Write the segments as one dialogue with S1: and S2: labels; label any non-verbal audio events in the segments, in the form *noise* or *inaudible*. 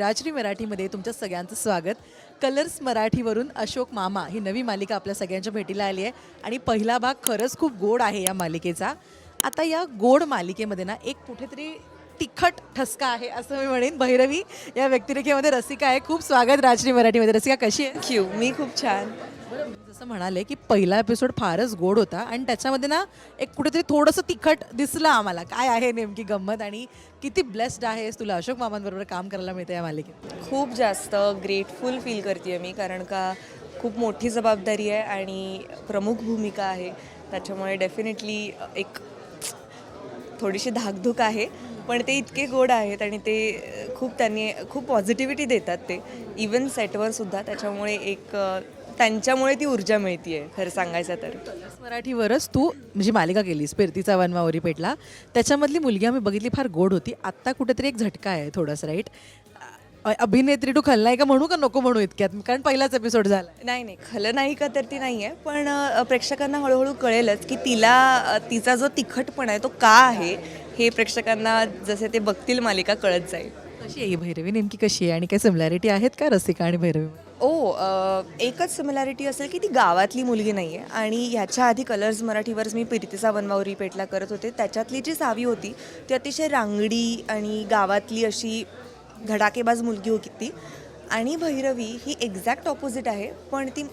S1: राजनी मराठीमध्ये तुमच्या सगळ्यांचं स्वागत. कलर्स मराठीवरून अशोक मामा ही नवी मालिका आपल्या सगळ्यांच्या भेटीला आली आहे आणि पहिला भाग खरंच खूप गोड आहे या मालिकेचा. आता या गोड मालिकेमध्ये ना एक कुठेतरी तिखट ठसका आहे असं मी म्हणेन. भैरवी या व्यक्तिरेखेमध्ये रसिका आहे. खूप स्वागत राजरी मराठीमध्ये. रसिका कशी आहे?
S2: क्यू मी खूप छान.
S1: जसं म्हणाले की पहिला एपिसोड फारच गोड होता आणि त्याच्यामध्ये ना एक कुठेतरी थोडंसं तिखट दिसलं आम्हाला. काय आहे नेमकी गंमत आणि किती ब्लेस्ड आहेस तुला अशोक मामांबरोबर काम करायला मिळतं या मालिकेत?
S2: खूप जास्त ग्रेटफुल फील करते मी कारण का खूप मोठी जबाबदारी आहे आणि प्रमुख भूमिका आहे. त्याच्यामुळे डेफिनेटली एक थोडीशी धाकधूक आहे. पण ते इतके गोड आहेत आणि ते खूप त्यांनी खूप पॉझिटिव्हिटी देतात ते. इवन सेटवर सुद्धा त्याच्यामुळे एक त्यांच्यामुळे ती ऊर्जा मिळते आहे खरं सांगायचं तर.
S1: मराठीवरच तू म्हणजे मालिका केलीस पेरतीचा वनवावरी पेटला त्याच्यामधली मुलगी आम्ही बघितली फार गोड होती. आत्ता कुठेतरी एक झटका आहे थोडासा राईट? अभिनेत्री टू खलनायिका म्हणू का नको म्हणू इतक्यात? कारण पहिलाच एपिसोड झाला.
S2: नाही नाही खलनायिका तर ती नाही आहे पण अ, प्रेक्षकांना हळूहळू कळेलच की तिला अ, तिचा जो तिखटपणा आहे तो का आहे? हे प्रेक्षकांना जसे ते बघतील मालिका कळत जाईल.
S1: कशी आहे ही भैरवी? नेमकी कशी आहे? आणि काही सिमिलॅरिटी आहेत का रसिका आणि भैरवी?
S2: ओ अ, एकच सिमिलॅरिटी असेल की ती गावातली मुलगी नाही आहे आणि ह्याच्या आधी कलर्स मराठीवर मी प्रीतीचा वनवावरी पेटला करत होते. त्याच्यातली जी सावी होती ती अतिशय रांगडी आणि गावातली अशी धडाकेबाज मुलगी होती ती. आणि भैरवी ही एक्झॅक्ट ऑपोजिट आहे पण ती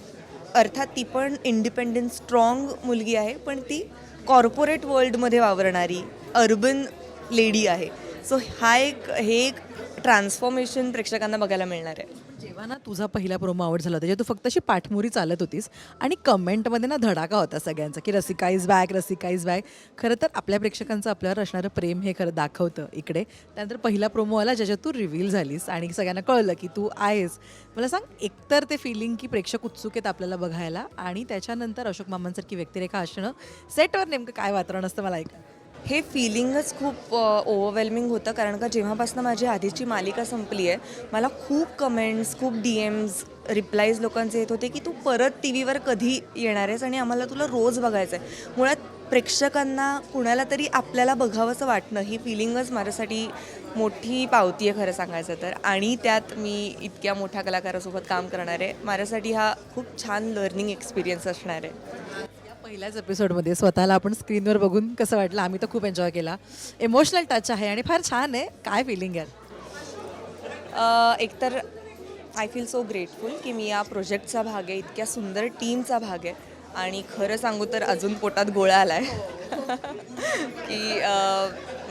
S2: अर्थात ती पण इंडिपेंडंट स्ट्रॉंग मुलगी आहे. पण ती कॉर्पोरेट वर्ल्डमध्ये वावरणारी अर्बन लेडी आहे. सो हा एक हे एक ट्रान्सफॉर्मेशन प्रेक्षकांना बघायला मिळणार आहे.
S1: जेव्हा ना तुझा पहिला प्रोमो आवड झाला होता तू फक्त अशी पाठमोरी चालत होतीस आणि कमेंटमध्ये ना धडाका होता सगळ्यांचा की Rasika is back Rasika is back खरं तर आपल्या प्रेक्षकांचं आपल्यावर असणारं प्रेम हे खरं दाखवतं इकडे. त्यानंतर पहिला प्रोमो आला ज्याच्यात तू रिव्हील झालीस आणि सगळ्यांना कळलं की तू आहेस. मला सांग एकतर ते फिलिंग की प्रेक्षक उत्सुक आहेत आपल्याला बघायला आणि त्याच्यानंतर अशोक मामांसारखी व्यक्तिरेखा असणं सेटवर नेमकं काय वातावरण असतं मला ऐका
S2: हे फिलिंगच खूप ओव्हरवेल्मिंग होतं. कारण का जेव्हापासून माझी आधीची मालिका संपली आहे मला खूप कमेंट्स खूप डी एम्स रिप्लाईज लोकांचे येत होते की तू परत टी व्हीवर कधी येणार आहेस आणि आम्हाला तुला रोज बघायचं आहे मुळात प्रेक्षकांना कुणाला तरी आपल्याला बघावंसं वाटणं ही फिलिंगच माझ्यासाठी मोठी पावती आहे खरं सांगायचं तर. आणि त्यात मी इतक्या मोठ्या कलाकारासोबत काम करणार. आहे माझ्यासाठी हा खूप छान लर्निंग एक्सपिरियन्स असणार आहे.
S1: पहिल्याच एपिसोडमध्ये स्वतःला आपण स्क्रीनवर बघून कसं वाटलं आम्ही तर खूप एन्जॉय केला. इमोशनल टच आहे आणि फार छान आहे. काय फिलिंग आहे?
S2: एकतर आय फील सो ग्रेटफुल की मी या प्रोजेक्टचा भाग आहे इतक्या सुंदर टीमचा भाग आहे. आणि खरं सांगू तर अजून पोटात गोळा आला आहे *laughs* की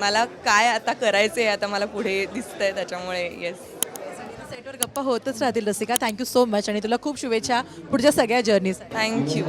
S2: मला काय आता करायचं आहे आता मला पुढे दिसतंय त्याच्यामुळे येस
S1: सेटवर गप्पा होतच राहतील रसिका. थँक्यू सो मच आणि तुला खूप शुभेच्छा पुढच्या सगळ्या जर्नीज
S2: थँक्यू